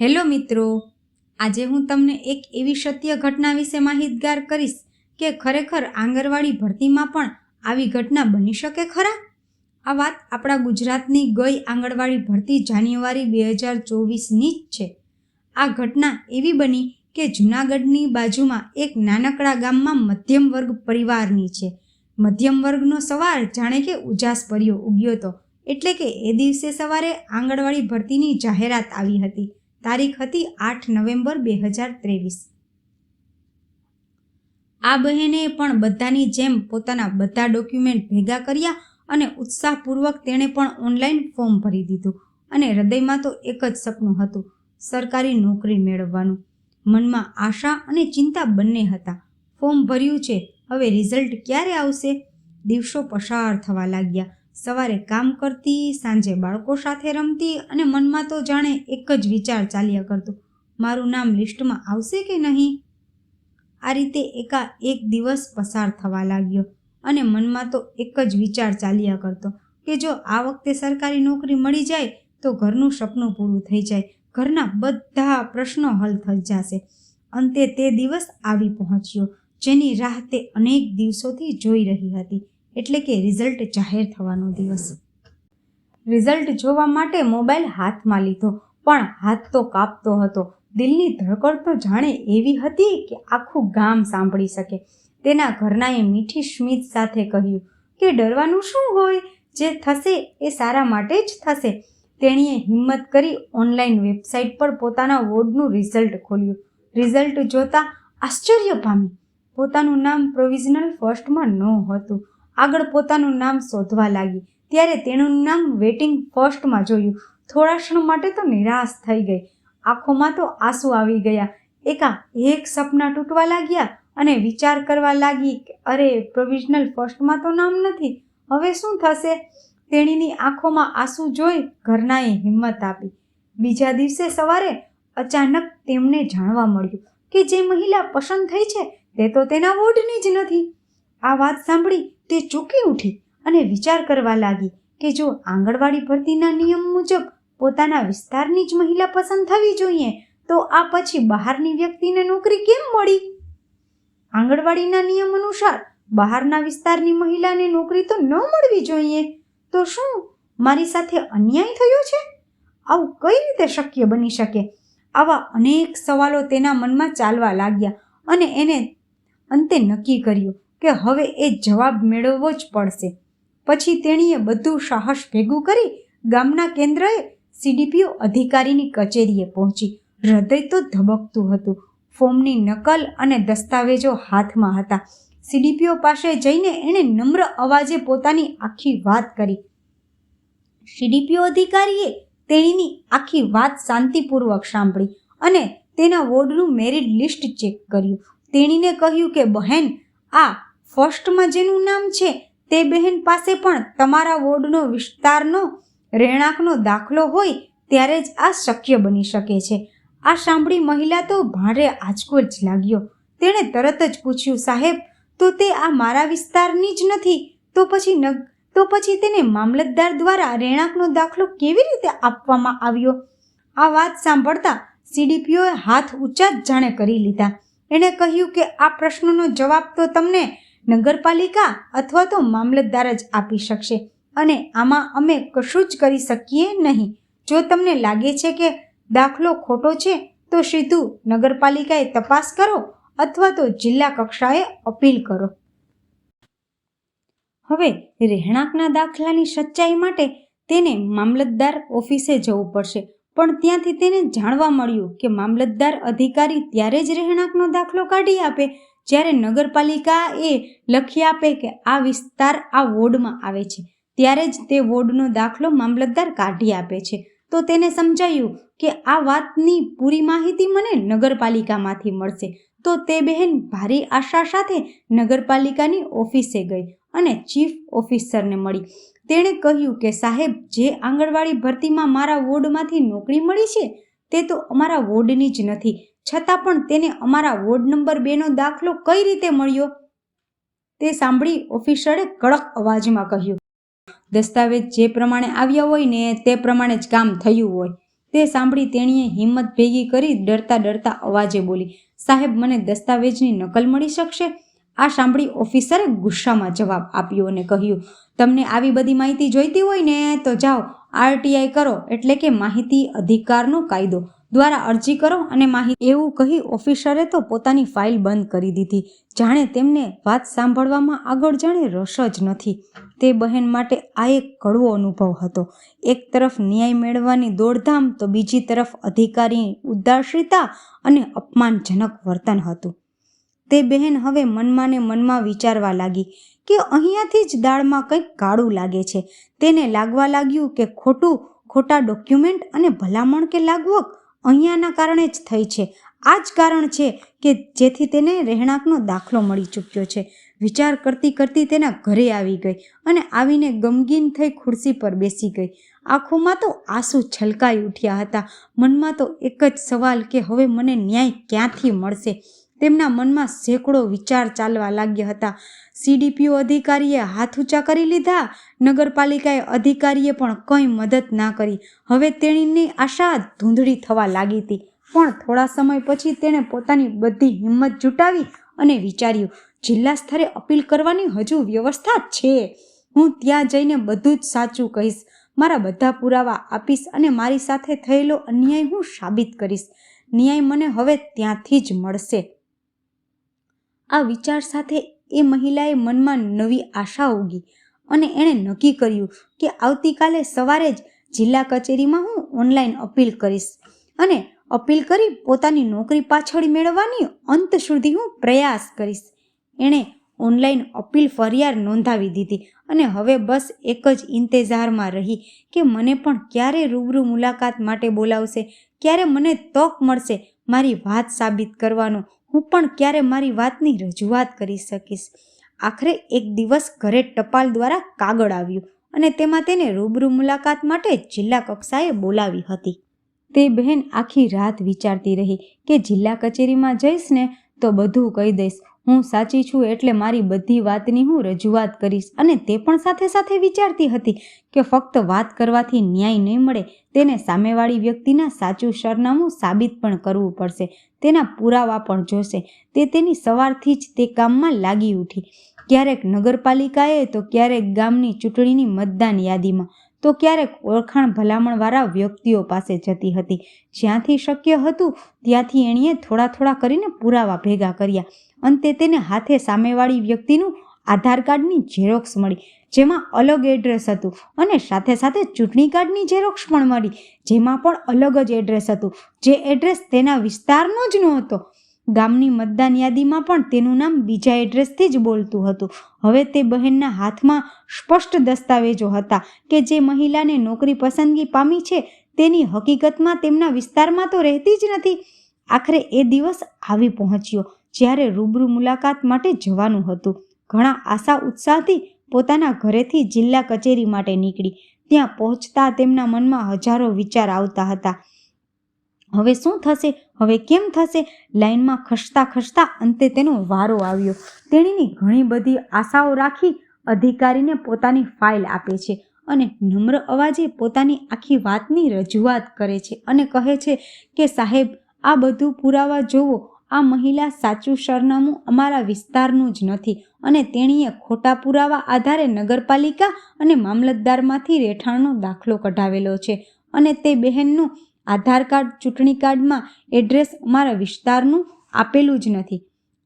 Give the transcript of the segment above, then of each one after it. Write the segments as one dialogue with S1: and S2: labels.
S1: Hello મિત્રો, આજે હું તમને એક એવી સત્ય ઘટના વિશે માહિતગાર કરીશ કે ખરેખર આંગણવાડી ભરતીમાં પણ આવી ઘટના બની શકે ખરા? આ વાત આપણા ગુજરાતની ગઈ આંગણવાડી ભરતી જાન્યુઆરી બે હજાર ચોવીસની જ છે. આ ઘટના એવી બની કે જૂનાગઢની બાજુમાં એક નાનકડા ગામમાં મધ્યમ વર્ગ પરિવારની છે. મધ્યમ વર્ગનો સવાર જાણે કે ઉજાસ ભર્યો ઉગ્યો હતો એટલે કે એ દિવસે સવારે આંગણવાડી ભરતીની જાહેરાત આવી હતી. તારીખ હતી આઠ નવેમ્બર બે હજાર ત્રેવીસ. આ બહેને પણ બધાની જેમ પોતાના બધા ડોક્યુમેન્ટ ભેગા કર્યા અને ઉત્સાહપૂર્વક તેણે પણ ઓનલાઈન ફોર્મ ભરી દીધું અને હૃદયમાં તો એક જ સપનું હતું, સરકારી નોકરી મેળવવાનું. મનમાં આશા અને ચિંતા બંને હતા. ફોર્મ ભર્યું છે, હવે રિઝલ્ટ ક્યારે આવશે? દિવસો પસાર થવા લાગ્યા. સવારે કામ કરતી, સાંજે બાળકો સાથે રમતી અને મનમાં તો જાણે એક જ વિચાર ચાલ્યા કરતો, મારું નામ લિસ્ટમાં આવશે કે નહીં? આ રીતે એકા એક દિવસ પસાર થવા લાગ્યો અને મનમાં તો એક જ વિચાર ચાલ્યા કરતો કે જો આ વખતે સરકારી નોકરી મળી જાય તો ઘરનું સપનું પૂરું થઈ જાય, ઘરના બધા પ્રશ્નો હલ થઈ જશે. અંતે તે દિવસ આવી પહોંચ્યો, જેની રાહ તે અનેક દિવસોથી જોઈ રહી હતી. એટલે કે રિઝલ્ટ જાહેર થવાનો દિવસ. રિઝલ્ટ જોવા માટે મોબાઈલ હાથમાં લીધો, પણ હાથ તો કાપતો હતો. દિલની ધડકડ તો જાણે એવી હતી કે આખું ગામ સાંભળી શકે. તેના ઘરનાએ મીઠી સ્મિત સાથે કહ્યું કે ડરવાનું શું હોય? જે થશે એ સારા માટે જ થશે. તેણીએ હિંમત કરી ઓનલાઈન વેબસાઇટ પર પોતાના વોર્ડનું રિઝલ્ટ ખોલ્યું. રિઝલ્ટ જોતા આશ્ચર્ય પામી. પોતાનું નામ પ્રોવિઝનલ ફર્સ્ટમાં ન હતું. આગળ પોતાનું નામ શોધવા લાગી. ત્યારે તેનું નામ વેટિંગ ફર્સ્ટમાં જોયું. થોડા ક્ષણ માટે તો નિરાશ થઈ ગઈ. આંખોમાં તો આંસુ આવી ગયા. એકા એક સપના તૂટવા લાગ્યા અને વિચાર કરવા લાગી કે, અરે, પ્રોવિઝનલ ફર્સ્ટમાં તો નામ નથી. હવે શું થશે? તેણીની આંખોમાં આંસુ જોઈ ઘરનાએ હિંમત આપી. બીજા દિવસે સવારે અચાનક તેમને જાણવા મળ્યું કે જે મહિલા પસંદ થઈ છે, તે તો તેના વોર્ડની જ નથી. આ વાત સાંભળી તે ચૂકી ઉઠી અને વિચાર કરવા લાગી કે જો આંગણવાડી ભરતીના નિયમ મુજબ પોતાના વિસ્તારની જ મહિલા પસંદ થવી જોઈએ, તો આ પછી બહારની વ્યક્તિને નોકરી કેમ મળી? આંગણવાડીના નિયમ અનુસાર બહારના વિસ્તારની મહિલાને નોકરી તો ન મળવી જોઈએ, તો શું મારી સાથે અન્યાય થયો છે? આવું કઈ રીતે શક્ય બની શકે? આવા અનેક સવાલો તેના મનમાં ચાલવા લાગ્યા અને એને અંતે નક્કી કર્યું કે હવે એ જવાબ મેળવવો જ પડશે. પછી તેણીએ બધું સાહસ ભેગું કરી ગામના કેન્દ્રએ સીડીપીઓ અધિકારીની કચેરીએ પહોંચી. હૃદય તો ધબકતું હતું. ફોર્મની નકલ અને દસ્તાવેજો હાથમાં હતા. સીડીપીઓ પાસે જઈને એણે નમ્ર અવાજે પોતાની આખી વાત કરી. સીડીપીઓ અધિકારીએ તેણીની આખી વાત શાંતિપૂર્વક સાંભળી અને તેના વોર્ડનું મેરિટ લિસ્ટ ચેક કર્યું. તેણીને કહ્યું કે, બહેન, આ ફર્સ્ટમાં જેનું નામ છે તે બહેન પાસે પણ તમારા વોર્ડનો વિસ્તારનો રહેણાંકનો દાખલો હોય ત્યારે જ આ શક્ય બની શકે છે. આ સાંભળી મહિલા તો ભારે આંચકો જ લાગ્યો. તેણે તરત જ પૂછ્યું, સાહેબ, તો તે આ મારા વિસ્તારની જ નથી? તો પછી ન તો પછી તેને મામલતદાર દ્વારા રહેણાંકનો દાખલો કેવી રીતે આપવામાં આવ્યો? આ વાત સાંભળતા સીડીપીઓએ હાથ ઊંચા જ જાણે કરી લીધા. એણે કહ્યું કે, આ પ્રશ્નનો જવાબ તો તમને નગરપાલિકા અથવા તો મામલતદાર જ આપી શકશે. અને આમાં અમે કશું જ કરી શકીએ નહીં. જો તમને લાગે છે કે દાખલો ખોટો છે, તો સીધું નગરપાલિકાએ તપાસ કરો અથવા તો જિલ્લા કક્ષાએ અપીલ કરો. હવે રહેણાંકના દાખલાની સચ્ચાઈ માટે તેને મામલતદાર ઓફિસે જવું પડશે. પણ ત્યાંથી તેને જાણવા મળ્યું કે મામલતદાર અધિકારી ત્યારે જ રહેણાંકનો દાખલો કાઢી આપે જ્યારે નગરપાલિકા એ લખી આપે કે આ વિસ્તાર આ વોર્ડમાં આવે છે, ત્યારે જ તે વોર્ડનો દાખલો મામલતદાર કાઢી આપે છે. તો તેને સમજાયું કે આ વાતની પૂરી માહિતી મને નગરપાલિકામાંથી મળશે. તો તે બહેન ભારી આશા સાથે નગરપાલિકાની ઓફિસે ગઈ અને ચીફ ઓફિસરને મળી. તેણે કહ્યું કે, સાહેબ, જે આંગણવાડી ભરતીમાં મારા વોર્ડમાંથી નોકરી મળી છે, તે તો અમારા વોર્ડની જ નથી. છતાં પણ તેને અમારા વોર્ડ નંબર બેનો દાખલો કઈ રીતે મળ્યો? તે સાંભળી ઓફિસરે કડક અવાજમાં કહ્યું, દસ્તાવેજ જે પ્રમાણે આવ્યા હોય ને તે પ્રમાણે જ કામ થયું હોય. તે સાંભળી તેણીએ હિંમત ભેગી કરી ડરતા ડરતા અવાજે બોલી, સાહેબ, મને દસ્તાવેજની નકલ મળી શકશે? આ સાંભળી ઓફિસરે ગુસ્સામાં જવાબ આપ્યો અને કહ્યું, તમને આવી બધી માહિતી જોઈતી હોય ને તો જાઓ, આરટીઆઈ કરો એટલે કે માહિતી અધિકારનો કાયદો. દ્વારા અરજી કરો અને માહિતી એવું કહી ઓફિસરે તો પોતાની ફાઇલ બંધ કરી દીધી. જાણે તેમને વાત સાંભળવામાં આગળ જાણે રસ જ નથી. તે બહેન માટે આ એક કડવો અનુભવ હતો. એક તરફ ન્યાય મેળવવાની દોડધામ, તો બીજી તરફ અધિકારી ઉદાસીતા અને અપમાનજનક વર્તન હતું. તે બહેન હવે મનમાં ને મનમાં વિચારવા લાગી કે અહીંયાથી જ દાળમાં કંઈક કાળું લાગે છે. તેને લાગવા લાગ્યું કે ખોટું, ખોટા ડોક્યુમેન્ટ અને ભલામણ કે લાગવક અહીંયાના કારણે જ થઈ છે. આ જ કારણ છે કે જેથી તેને રહેણાંકનો દાખલો મળી ચૂક્યો છે. વિચાર કરતી કરતી તેના ઘરે આવી ગઈ અને આવીને ગમગીન થઈ ખુરશી પર બેસી ગઈ. આંખોમાં તો આંસુ છલકાઈ ઉઠ્યા હતા. મનમાં તો એક જ સવાલ કે હવે મને ન્યાય ક્યાંથી મળશે? તેમના મનમાં સેંકડો વિચાર ચાલવા લાગ્યા હતા. સીડીપીઓ અધિકારીએ હાથ ઊંચા કરી લીધા. નગરપાલિકાએ અધિકારીએ પણ કંઈ મદદ ના કરી. હવે તેણીની આશા ધૂંધળી થવા લાગી હતી. પણ થોડા સમય પછી તેણે પોતાની બધી હિંમત જુટાવી અને વિચાર્યું, જિલ્લા સ્તરે અપીલ કરવાની હજુ વ્યવસ્થા છે. હું ત્યાં જઈને બધું જ સાચું કહીશ. મારા બધા પુરાવા આપીશ અને મારી સાથે થયેલો અન્યાય હું સાબિત કરીશ. ન્યાય મને હવે ત્યાંથી જ મળશે. આ વિચાર સાથે એ મહિલાએ મનમાં નવી આશા ઉગી અને એણે નક્કી કર્યું કે આવતીકાલે સવારે જ જિલ્લા કચેરીમાં હું ઓનલાઈન અપીલ કરીશ અને અપીલ કરી પોતાની નોકરી પાછળ મેળવવાની અંત સુધી હું પ્રયાસ કરીશ. એણે ઓનલાઈન અપીલ ફરિયાદ નોંધાવી દીધી અને હવે બસ એક જ ઇંતેજારમાં રહી કે મને પણ ક્યારે રૂબરૂ મુલાકાત માટે બોલાવશે, ક્યારે મને તક મળશે મારી વાત સાબિત કરવાનો હું પણ ક્યારે મારી વાતની રજૂઆત કરી શકીશ. આખરે એક દિવસ ઘરે ટપાલ દ્વારા કાગળ આવ્યું અને તેમાં તેને રૂબરૂ મુલાકાત માટે જિલ્લા કક્ષાએ બોલાવી હતી. તે બહેન આખી રાત વિચારતી રહી કે જિલ્લા કચેરીમાં જઈશ ને તો બધું કહી દઈશ. હું સાચી છું એટલે મારી બધી વાતની હું રજૂઆત કરીશ. અને તે પણ સાથે સાથે વિચારતી હતી કે ફક્ત વાત કરવાથી ન્યાય નહીં મળે, તેને સામેવાળી વ્યક્તિના સાચું સરનામું સાબિત પણ કરવું પડશે. તેના પુરાવા પણ જોશે. તે તેની સવારથી જ તે કામમાં લાગી ઉઠી. ક્યારેક નગરપાલિકાએ તો ક્યારેક ગામની ચૂંટણીની મતદાન યાદીમાં. તો ક્યારેક ઓળખાણ ભલામણવાળા વ્યક્તિઓ પાસે જતી હતી. જ્યાંથી શક્ય હતું, ત્યાંથી એણીએ થોડા થોડા કરીને પુરાવા ભેગા કર્યા. અંતે તેને હાથે સામેવાળી વ્યક્તિનું આધાર કાર્ડની ઝેરોક્ષ મળી, જેમાં અલગ એડ્રેસ હતું અને સાથે સાથે ચૂંટણી કાર્ડની ઝેરોક્ષ પણ મળી, જેમાં પણ અલગ જ એડ્રેસ હતું. જે એડ્રેસ તેના વિસ્તારનો જ નહોતો. ગામની મતદાન યાદીમાં પણ તેનું નામ બીજા એડ્રેસથી જ બોલતું હતું. હવે તે બહેનના હાથમાં સ્પષ્ટ દસ્તાવેજો હતા કે જે મહિલાને નોકરી પસંદગી પામી છે તેની હકીકતમાં તેમના વિસ્તારમાં તો રહેતી જ નથી. આખરે એ દિવસ આવી પહોંચ્યો જ્યારે રૂબરૂ મુલાકાત માટે જવાનું હતું. ઘણા આશા ઉત્સાહથી પોતાના ઘરેથી જિલ્લા કચેરી માટે નીકળી. ત્યાં પહોંચતા તેમના મનમાં હજારો વિચાર આવતા હતા. હવે શું થશે? હવે કેમ થશે? લાઈનમાં ખસતા ખસતા અંતે તેનો વારો આવ્યો. તેણીની ઘણી બધી આશાઓ રાખી અધિકારીને પોતાની ફાઇલ આપે છે અને નમ્ર અવાજે પોતાની આખી વાતની રજૂઆત કરે છે અને કહે છે કે, સાહેબ, આ બધું પુરાવા જોવો. આ મહિલા સાચું સરનામું અમારા વિસ્તારનું જ નથી અને તેણીએ ખોટા પુરાવા આધારે નગરપાલિકા અને મામલતદારમાંથી રહેઠાણનો દાખલો કઢાવેલો છે અને તે બહેનનું આધાર કાર્ડ, ચૂંટણી કાર્ડમાં એડ્રેસ અમારા વિસ્તારનું આપેલું જ નથી.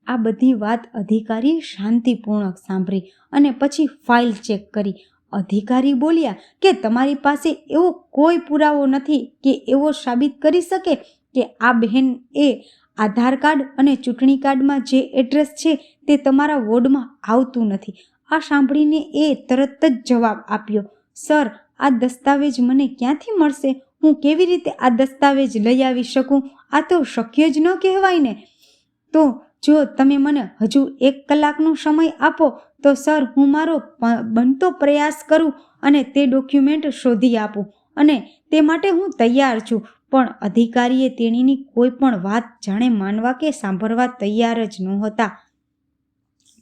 S1: આ બધી વાત અધિકારીએ શાંતિપૂર્વક સાંભળી અને પછી ફાઇલ ચેક કરી. અધિકારી બોલ્યા કે તમારી પાસે એવો કોઈ પુરાવો નથી કે એવો સાબિત કરી શકે કે આ બહેન એ આધાર કાર્ડ અને ચૂંટણી કાર્ડમાં જે એડ્રેસ છે તે તમારા વોર્ડમાં આવતું નથી. આ સાંભળીને એ તરત જ જવાબ આપ્યો. સર, આ દસ્તાવેજ મને ક્યાંથી મળશે? હું કેવી રીતે આ દસ્તાવેજ લઈ આવી શકું? આ તો શક્ય જ ન કહેવાય ને. તો જો તમે મને હજુ એક કલાકનો સમય આપો, તો સર હું મારો બનતો પ્રયાસ કરું અને તે ડોક્યુમેન્ટ શોધી આપું અને તે માટે હું તૈયાર છું. પણ અધિકારીએ તેણીની કોઈ પણ વાત જાણે માનવા કે સાંભળવા તૈયાર જ નહોતા.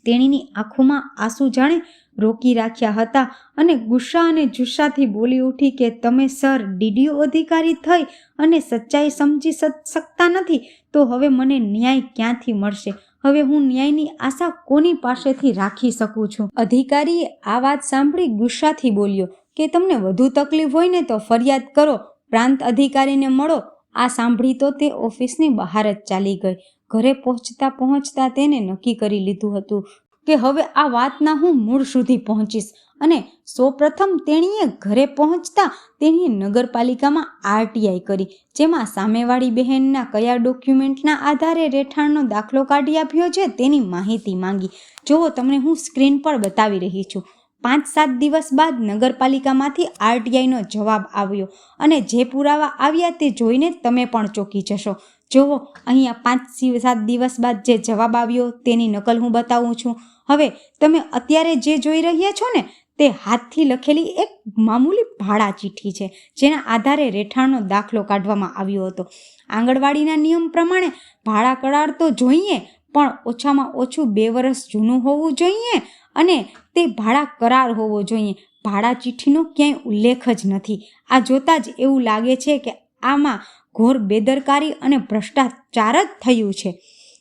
S1: તેણીની આંખોમાં આંસુ જાણે રોકી રાખ્યા હતા અને ગુસ્સા અને જુસ્સાથી બોલી ઉઠી કે, તમે સર ડીડીઓ અધિકારી થઈ અને સચ્ચાઈ સમજી શકતા નથી, તો હવે મને ન્યાય ક્યાંથી મળશે? હવે હું ન્યાયની આશા કોની પાસેથી રાખી શકું છું? અધિકારીએ આ વાત સાંભળી ગુસ્સાથી બોલ્યો કે, તમને વધુ તકલીફ હોય ને તો ફરિયાદ કરો, પ્રાંત અધિકારીને મળો. આ સાંભળી તો તે ઓફિસની બહાર જ ચાલી ગઈ. ઘરે પહોંચતા પહોંચતા તેને નક્કી કરી લીધું હતું કે હવે આ વાતના હું મૂળ સુધી પહોંચીશ અને સૌપ્રથમ તેણીએ ઘરે પહોંચતા તેણીએ નગરપાલિકામાં આરટીઆઈ કરી, જેમાં સામેવાળી બહેનના કયા ડોક્યુમેન્ટના આધારે રહેઠાણનો દાખલો કાઢી આપ્યો છે તેની માહિતી માંગી. જુઓ, તમને હું સ્ક્રીન પર બતાવી રહી છું. પાંચ સાત દિવસ બાદ નગરપાલિકામાંથી આરટીઆઈનો જવાબ આવ્યો અને જે પુરાવા આવ્યા તે જોઈને તમે પણ ચોંકી જશો. જુઓ, અહીંયા પાંચ સાત દિવસ બાદ જે જવાબ આવ્યો તેની નકલ હું બતાવું છું. હવે તમે અત્યારે જે જોઈ રહ્યા છો ને, તે હાથથી લખેલી એક મામૂલી ભાડા ચિઠ્ઠી છે, જેના આધારે રહેઠાણનો દાખલો કાઢવામાં આવ્યો હતો. આંગણવાડીના નિયમ પ્રમાણે ભાડા કરાર તો જોઈએ, પણ ઓછામાં ઓછું બે વર્ષ જૂનું હોવું જોઈએ અને તે ભાડા કરાર હોવો જોઈએ. ભાડા ચિઠ્ઠીનો ક્યાંય ઉલ્લેખ જ નથી. આ જોતાં જ એવું લાગે છે કે આમાં ઘોર બેદરકારી અને ભ્રષ્ટાચાર જ થયું છે.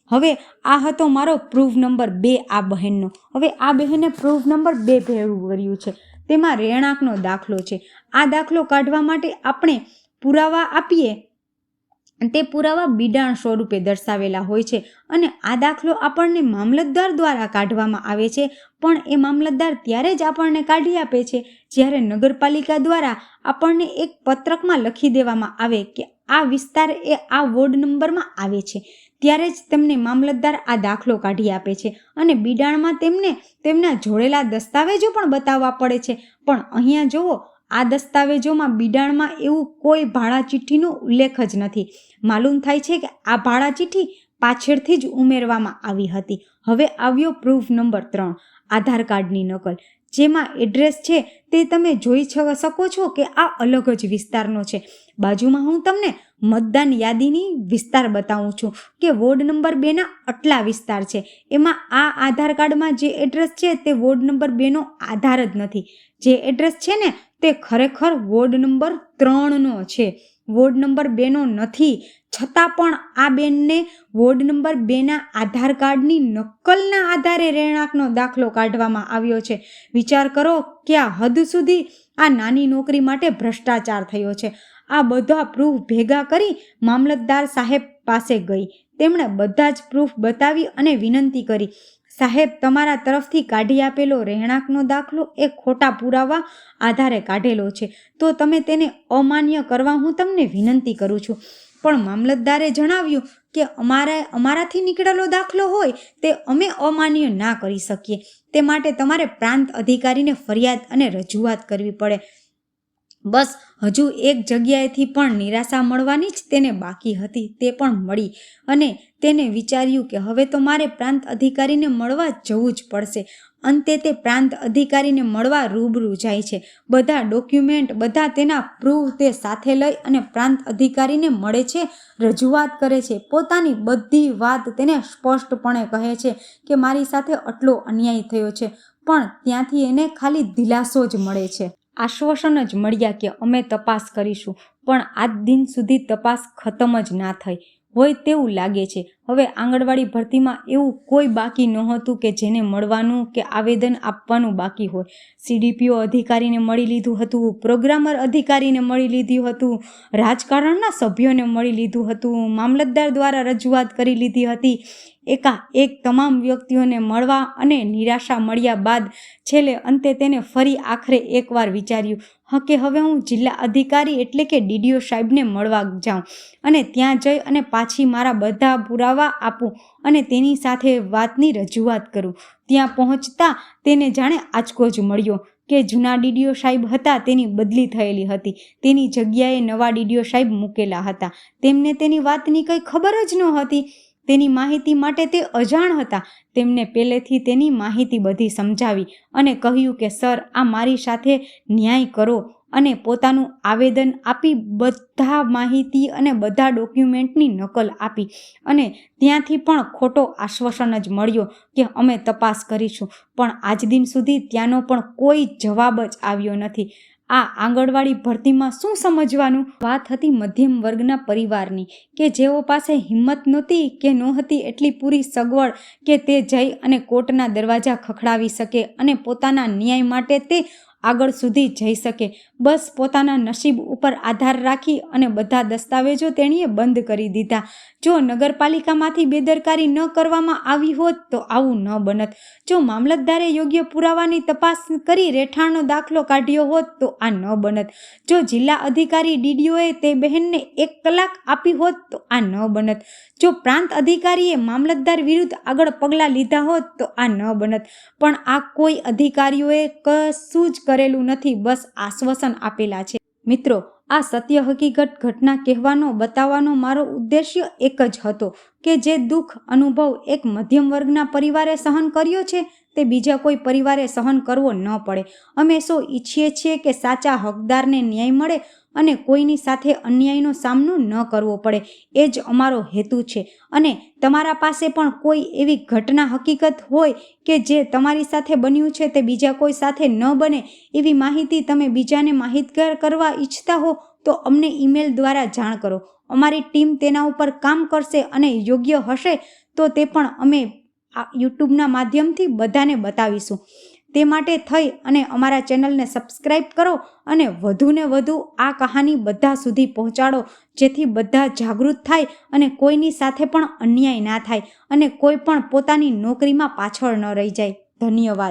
S1: હવે આ હતો મારો પ્રૂફ નંબર બે આ બહેનનો. હવે આ બહેને પ્રૂફ નંબર બે ભેળું કર્યું છે. તેમાં રહેણાંકનો દાખલો છે. આ દાખલો કાઢવા માટે આપણે પુરાવા આપીએ તે પુરાવા બિડાણ સ્વરૂપે દર્શાવેલા હોય છે અને આ દાખલો આપણને મામલતદાર દ્વારા કાઢવામાં આવે છે. પણ એ મામલતદાર ત્યારે જ આપણને કાઢી આપે છે જ્યારે નગરપાલિકા દ્વારા આપણને એક પત્રકમાં લખી દેવામાં આવે કે આ વિસ્તાર એ આ વોર્ડ નંબરમાં આવે છે. ત્યારે જ તેમને મામલતદાર આ દાખલો કાઢી આપે છે અને બિડાણમાં તેમને તેમના જોડેલા દસ્તાવેજો પણ બતાવવા પડે છે. પણ અહીંયા જુઓ આ દસ્તાવેજોમાં બિડાણમાં એવું કોઈ ભાડા ચિઠ્ઠીનો ઉલ્લેખ જ નથી. માલુમ થાય છે કે આ ભાડા ચિઠ્ઠી પાછળથી જ ઉમેરવામાં આવી હતી. હવે આવ્યો પ્રૂફ નંબર ત્રણ, આધાર કાર્ડની નકલ. જેમાં એડ્રેસ છે તે તમે જોઈ શકો છો કે આ અલગ જ વિસ્તારનો છે. બાજુમાં હું તમને મતદાન યાદીની વિસ્તાર બતાવું છું કે વોર્ડ નંબર બેના આટલા વિસ્તાર છે. એમાં આ આધાર કાર્ડમાં જે એડ્રેસ છે તે વોર્ડ નંબર બેનો આધાર જ નથી. જે એડ્રેસ છે ને તે ખરેખર વોર્ડ નંબર ત્રણનો છે. વોર્ડ નંબર બેનો નથી. છતાં પણ આ બેનને વોર્ડ નંબર બેના આધાર કાર્ડની નકલના આધારે રહેણાંકનો દાખલો કાઢવામાં આવ્યો છે. વિચાર કરો કે આ હદ સુધી આ નાની નોકરી માટે ભ્રષ્ટાચાર થયો છે. આ બધા પ્રૂફ ભેગા કરી મામલતદાર સાહેબ પાસે ગઈ. તેમણે બધા જ પ્રૂફ બતાવી અને વિનંતી કરી. સાહેબ, તમારા તરફથી કાઢી આપેલો રહેણાંકનો દાખલો એ ખોટા પુરાવા આધારે કાઢેલો છે. તો તમે તેને અમાન્ય કરવા હું તમને વિનંતી કરું છું. પણ મામલતદારે જણાવ્યું કે અમારે, અમારાથી નીકળેલો દાખલો હોય તે અમે અમાન્ય ના કરી શકીએ. તે માટે તમારે પ્રાંત અધિકારીને ફરિયાદ અને રજૂઆત કરવી પડે. બસ, હજુ એક જગ્યાએથી પણ નિરાશા મળવાની જ તેને બાકી હતી, તે પણ મળી. અને તેને વિચાર્યું કે હવે તો મારે પ્રાંત અધિકારીને મળવા જવું જ પડશે. અંતે તે પ્રાંત અધિકારીને મળવા રૂબરૂ જાય છે. બધા ડોક્યુમેન્ટ, બધા તેના પ્રૂફ તે સાથે લઈ અને પ્રાંત અધિકારીને મળે છે, રજૂઆત કરે છે. પોતાની બધી વાત તેને સ્પષ્ટપણે કહે છે કે મારી સાથે આટલો અન્યાય થયો છે, પણ ત્યાંથી એને ખાલી દિલાસો જ મળે છે. આશ્વાસન જ મળ્યા કે અમે તપાસ કરીશું, પણ આજ દિન સુધી તપાસ ખતમ જ ના થઈ. હોય તેવું લાગે છે. હવે આંગણવાડી ભરતીમાં એવું કોઈ બાકી નહોતું કે જેને મળવાનું કે આવેદન આપવાનું બાકી હોય. સીડીપીઓ અધિકારીને મળી લીધું હતું, પ્રોગ્રામર અધિકારીને મળી લીધું હતું, રાજકારણના સભ્યોને મળી લીધું હતું, મામલતદાર દ્વારા રજૂઆત કરી લીધી હતી. એકા એક તમામ વ્યક્તિઓને મળવા અને નિરાશા મળ્યા બાદ છેલ્લે અંતે તેને ફરી આખરે એકવાર વિચાર્યું, હા કે હવે હું જિલ્લા અધિકારી એટલે કે ડીડીઓ સાહેબને મળવા જાઉં અને ત્યાં જઈ અને પાછી મારા બધા પુરાવા આપું અને તેની સાથે વાતની રજૂઆત કરું. ત્યાં પહોંચતા તેને જાણે આંચકો જ મળ્યો કે જૂના ડીડીઓ સાહેબ હતા તેની બદલી થયેલી હતી. તેની જગ્યાએ નવા ડીડીઓ સાહેબ મૂકેલા હતા. તેમને તેની વાતની કંઈ ખબર જ ન હતી તેની માહિતી માટે તે અજાણ હતા. તેમને પહેલેથી તેની માહિતી બધી સમજાવી અને કહ્યું કે, સર, આ મારી સાથે ન્યાય કરો અને પોતાનું આવેદન આપી બધા માહિતી અને બધા ડોક્યુમેન્ટની નકલ આપી. અને ત્યાંથી પણ ખોટો આશ્વાસન જ મળ્યો કે, અમે તપાસ કરીશું. પણ આજ દિન સુધી ત્યાંનો પણ કોઈ જવાબ જ આવ્યો નથી. આ આંગણવાડી ભરતીમાં શું સમજવાનું? વાત હતી મધ્યમ વર્ગના પરિવારની, કે જેઓ પાસે હિંમત નહોતી કે નહોતી એટલી પૂરી સગવડ કે તે જઈ અને કોર્ટના દરવાજા ખખડાવી શકે અને પોતાના ન્યાય માટે તે આગળ સુધી જઈ શકે. બસ પોતાના નસીબ ઉપર આધાર રાખી અને બધા દસ્તાવેજો તેણીએ બંધ કરી દીધા. જો નગરપાલિકામાંથી બેદરકારી ન કરવામાં આવી હોત તો આવું ન બનત. જો મામલતદારે યોગ્ય પુરાવાની તપાસ કરી રહેઠાણનો દાખલો કાઢ્યો હોત તો આ ન બનત. જો જિલ્લા અધિકારી ડીડીઓએ તે બહેનને એક કલાક આપી હોત તો આ ન બનત. જો પ્રાંત અધિકારીએ મામલતદાર વિરુદ્ધ આગળ પગલાં લીધા હોત તો આ ન બનત. પણ આ કોઈ અધિકારીઓએ કશું જ કરેલું નથી, બસ આશ્વાસન આપેલા છે. મિત્રો, આ સત્ય હકીકત ઘટના કહેવાનો, બતાવવાનો મારો ઉદ્દેશ્ય એક જ હતો કે જે દુઃખ, અનુભવ એક મધ્યમ વર્ગના પરિવારે સહન કર્યો છે, તે બીજા કોઈ પરિવારે સહન કરવો ન પડે. અમે સૌ ઈચ્છીએ છીએ કે સાચા હકદારને ન્યાય મળે અને કોઈની સાથે અન્યાયનો સામનો ન કરવો પડે. એ જ અમારો હેતુ છે. અને તમારા પાસે પણ કોઈ એવી ઘટના હકીકત હોય કે જે તમારી સાથે બન્યું છે તે બીજા કોઈ સાથે ન બને એવી માહિતી તમે બીજાને માહિતગાર કરવા ઈચ્છતા હો તો અમને ઈમેલ દ્વારા જાણ કરો. અમારી ટીમ તેના ઉપર કામ કરશે અને યોગ્ય હશે તો તે પણ અમે આ યુટ્યુબના માધ્યમથી બધાને બતાવીશું. તે માટે થઈ અને અમારા ચેનલને સબસ્ક્રાઈબ કરો અને વધુને વધુ આ કહાની બધા સુધી પહોંચાડો, જેથી બધા જાગૃત થાય અને કોઈની સાથે પણ અન્યાય ના થાય અને કોઈ પણ પોતાની નોકરીમાં પાછળ ન રહી જાય. ધન્યવાદ.